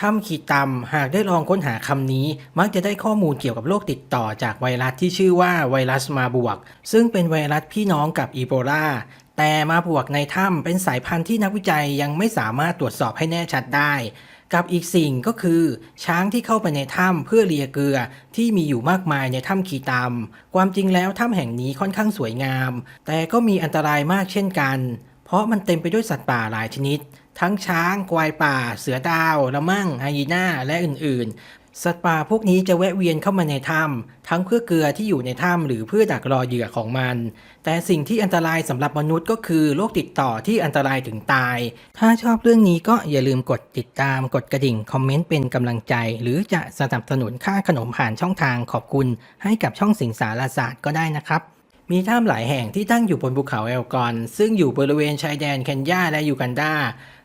ถ้ำขีดตำหากได้ลองค้นหาคำนี้ มักจะได้ข้อมูลเกี่ยวกับโรคติดต่อจากไวรัสที่ชื่อว่าไวรัสมาบวก ซึ่งเป็นไวรัสพี่น้องกับอีโบลาแต่มาบวกในถ้ำเป็นสายพันธุ์ที่นักวิจัยยังไม่สามารถตรวจสอบให้แน่ชัดได้ กับอีกสิ่งก็คือ ช้างที่เข้าไปในถ้ำเพื่อเลียเกลือที่มีอยู่มากมายในถ้ำขีตำความจริงแล้วถ้ำแห่งนี้ค่อนข้างสวยงาม แต่ก็มีอันตรายมากเช่นกัน เพราะมันเต็มไปด้วยสัตว์ป่าหลายชนิด ทั้งช้างควายป่า เสือดาวละมั่งไฮยีน่าและอื่นๆ สัตว์ป่าพวกนี้จะแวะเวียนเข้ามาในถ้ำทั้งเพื่อเกลือที่อยู่ในถ้ำหรือเพื่อดักรอเหยื่อของมัน แต่สิ่งที่อันตรายสำหรับมนุษย์ก็คือโรคติดต่อที่อันตรายถึงตาย ถ้าชอบเรื่องนี้ก็อย่าลืมกดติดตามกดกระดิ่ง คอมเมนต์เป็นกำลังใจ หรือจะสนับสนุนค่าขนมผ่านช่องทางขอบคุณ ให้กับช่องสิงสารศาสตร์ก็ได้นะครับ มีถ้ำหลายแห่งที่ตั้งอยู่บนภูเขาเอลกอน ซึ่งอยู่บริเวณชายแดนเคนยาและยูกันดา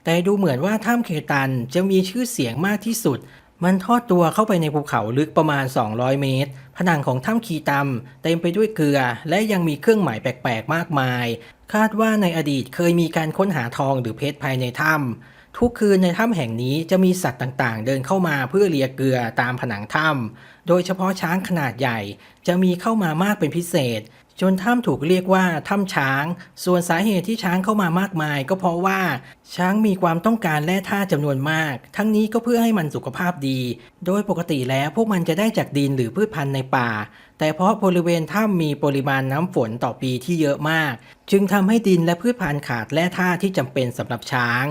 แต่ดูเหมือนว่าถ้ำเคตันจะมีชื่อเสียงมากที่สุด มันทอดตัวเข้าไปในภูเขาลึกประมาณ 200 เมตร ผนังของถ้ำคีตัมเต็มไปด้วยเกลือ และยังมีเครื่องหมายแปลกๆ มากมาย คาดว่าในอดีตเคยมีการค้นหาทองหรือเพชรภายในถ้ำทุกคืนในถ้ำแห่งนี้จะมีสัตว์ต่างๆ เดินเข้ามาเพื่อเลียเกลือตามผนังถ้ำโดยเฉพาะช้างขนาดใหญ่ จะมีเข้ามามากเป็นพิเศษ จนถ้ำถูกเรียกว่าถ้ำช้าง ส่วนสาเหตุที่ช้างเข้ามามากมาย ก็เพราะว่าช้างมีความต้องการแร่ธาตุจำนวนมาก ทั้งนี้ก็เพื่อให้มันสุขภาพดี โดยปกติแล้วพวกมันจะได้จากดินหรือพืชพันธุ์ในป่า แต่เพราะบริเวณถ้ำมีปริมาณน้ำฝนต่อปีที่เยอะมาก จึงทำให้ดินและพืชพันธุ์ขาดแร่ธาตุที่จำเป็นสำหรับช้าง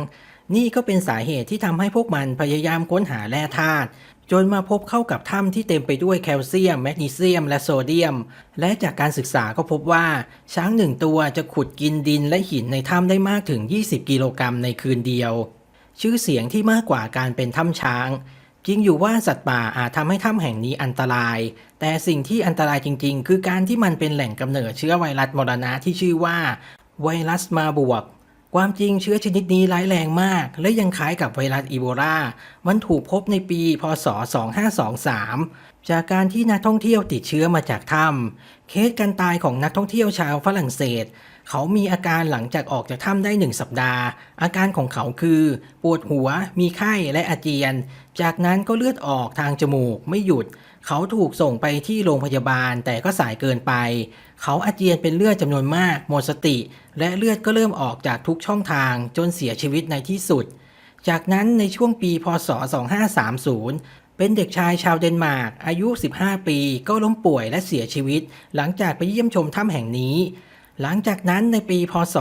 นี่ก็เป็นสาเหตุที่ทำให้พวกมันพยายามค้นหาแร่ธาตุ จนมาพบเข้ากับถ้ำที่เต็มไปด้วยแคลเซียม แมกนีเซียม และโซเดียม และจากการศึกษาก็พบว่า ช้างหนึ่งตัวจะขุดกินดินและหินในถ้ำได้มากถึง 20 กิโลกรัมในคืนเดียว ชื่อเสียงที่มากกว่าการเป็นถ้ำช้างจริงอยู่ว่าสัตว์ป่าอาจทำให้ถ้ำแห่งนี้อันตราย แต่สิ่งที่อันตรายจริง ๆ คือการที่มันเป็นแหล่งกำเนิดเชื้อไวรัสมรณะที่ชื่อว่า ไวรัสมาบวก ความจริงเชื้อชนิดนี้ร้ายแรงมาก และยังคล้ายกับไวรัสอีโบลา มันถูกพบในปี พศ 2523 จากการที่นักท่องเที่ยวติดเชื้อมาจากถ้ำเคสการตายของนักท่องเที่ยวชาวฝรั่งเศส เขามีอาการหลังจากออกจากถ้ำได้หนึ่งสัปดาห์ อาการของเขาคือ ปวดหัว มีไข้และอาเจียน จากนั้นก็เลือดออกทางจมูกไม่หยุด เขาถูกส่งไปที่โรงพยาบาลแต่ก็สายเกินไป เขาอาเจียนเป็นเลือดจำนวนมาก หมดสติ และเลือดก็เริ่มออกจากทุกช่องทางจนเสียชีวิตในที่สุด จากนั้นในช่วงปีพศ 2530เป็นเด็กชายชาวเดนมาร์กอายุ 15 ปี ก็ล้มป่วยและเสียชีวิต หลังจากไปเยี่ยมชมถ้ำแห่งนี้ หลังจากนั้นในปีพศ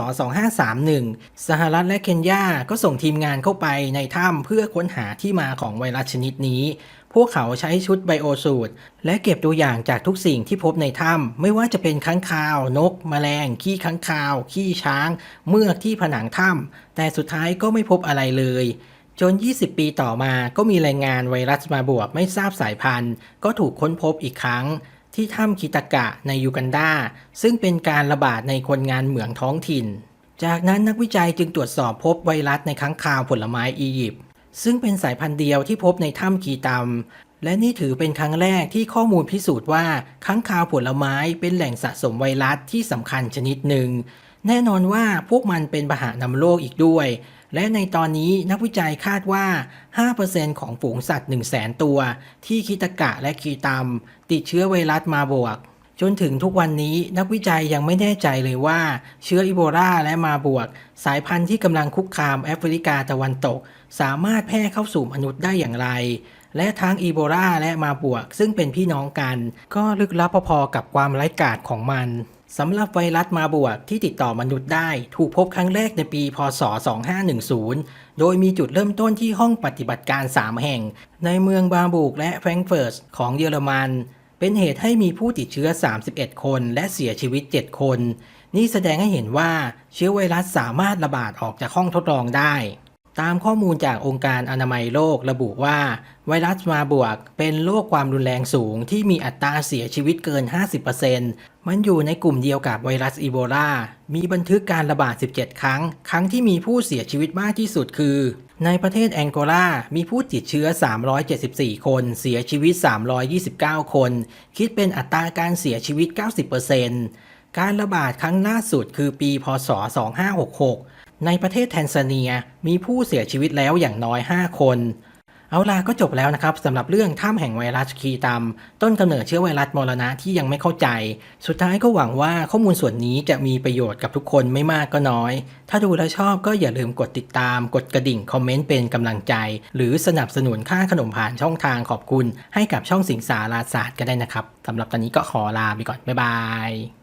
2531 สหรัฐและเคนยา ก็ส่งทีมงานเข้าไปในถ้ำเพื่อค้นหาที่มาของไวรัสชนิดนี้ พวกเขาใช้ชุดไบโอสูตร และเก็บตัวอย่างจากทุกสิ่งที่พบในถ้ำไม่ว่าจะเป็นค้างคาว นกแมลง ขี้ค้างคาว ขี้ช้าง เมือกที่ผนังถ้ำแต่สุดท้ายก็ไม่พบอะไรเลยจน 20 ปีต่อมาก็มีรายงานไวรัสมาบวกไม่ทราบสายพันธุ์ ก็ถูกค้นพบอีกครั้ง ที่ถ้ำคิตากะในยูกันดาซึ่งเป็นการระบาดในคนงานเหมืองท้องถิ่น จากนั้นนักวิจัยจึงตรวจสอบพบไวรัสในค้างคาวผลไม้อียิปต์ซึ่งเป็นสายพันธุ์เดียวที่พบในถ้ำกีตัมและนี่ถือเป็นครั้งแรกที่ข้อมูลพิสูจน์ว่าค้างคาวผลไม้เป็นแหล่งสะสมไวรัสที่สำคัญชนิดหนึ่ง แน่นอนว่าพวกมันเป็นพาหะนำโรคอีกด้วย และในตอนนี้นักวิจัยคาดว่า 5%ของฝูงสัตว์ 1 0 0 0 0แสนตัว ที่คิตากะและคีตัมติดเชื้อไวรัสมาบวก จนถึงทุกวันนี้นักวิจัยยังไม่แน่ใจเลยว่า เชื้ออีโบลาและมาบวก สายพันธุ์ที่กำลังคุกคามแอฟริกาตะวันตก สามารถแพร่เข้าสู่มนุษย์ได้อย่างไร และทั้งอีโบลาและมาบวก ซึ่งเป็นพี่น้องกัน ก็ลึกลับพอๆกับความไร้กาจของมัน สำหรับไวรัสมาบวกที่ติดต่อมนุษย์ได้ ถูกพบครั้งแรกในปี พศ 2510 โดยมีจุดเริ่มต้นที่ห้องปฏิบัติการ 3 แห่ง ในเมืองบาบูกและแฟรงก์เฟิร์ตของเยอรมัน เป็นเหตุให้มีผู้ติดเชื้อ 31 คนและเสียชีวิต 7 คน นี่แสดงให้เห็นว่าเชื้อไวรัสสามารถระบาดออกจากห้องทดลองได้ ตามข้อมูลจากองค์การอนามัยโลกระบุว่า ไวรัสมาบวกเป็นโรคความรุนแรงสูงที่มีอัตราเสียชีวิตเกิน 50%มันอยู่ในกลุ่มเดียวกับไวรัสอีโบลา มีบันทึกการระบาด 17 ครั้ง ครั้งที่มีผู้เสียชีวิตมากที่สุดคือ ในประเทศแองโกลา มีผู้ติดเชื้อ 374 คน เสียชีวิต 329 คน คิดเป็นอัตราการเสียชีวิต 90%การระบาดครั้งล่าสุดคือปี พศ 2566 ในประเทศแทนซาเนียมีผู้เสียชีวิตแล้วอย่างน้อย 5 คน เอาล่ะก็จบแล้วนะครับสำหรับเรื่องถ้ำแห่งไวรัสคีตัมต้นกำเนิดเชื้อไวรัสมรณะที่ยังไม่เข้าใจ สุดท้ายก็หวังว่าข้อมูลส่วนนี้จะมีประโยชน์กับทุกคนไม่มากก็น้อย ถ้าดูแล้วชอบก็อย่าลืมกดติดตาม กดกระดิ่งคอมเมนต์เป็นกำลังใจ หรือสนับสนุนค่าขนมผ่านช่องทางขอบคุณ ให้กับช่องสิงสาราศาสตร์ก็ได้นะครับสำหรับตอนนี้ก็ขอลาไปก่อนบ๊ายบาย